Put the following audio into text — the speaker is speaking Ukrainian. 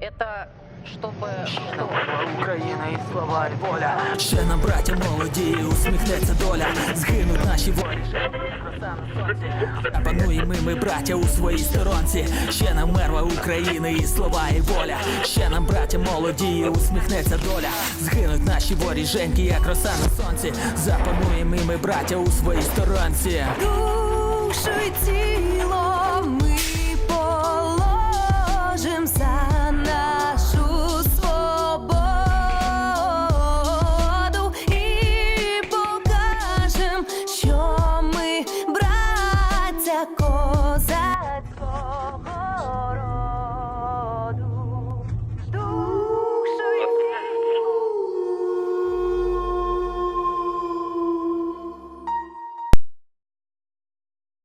Это чтобы... Україна і слава і воля. Ще нам, браття молоді, усміхнеться доля, згинуть наші волі. Пануємо ми, браття, у своїй сторонці. Ще нам мерва України і слова і воля. Ще нам, браття молоді, усміхнеться доля. Згинуть наші воріженьки, як роса на сонці. Запануємо ми, браття, у своїй сторонці. Душу й козацького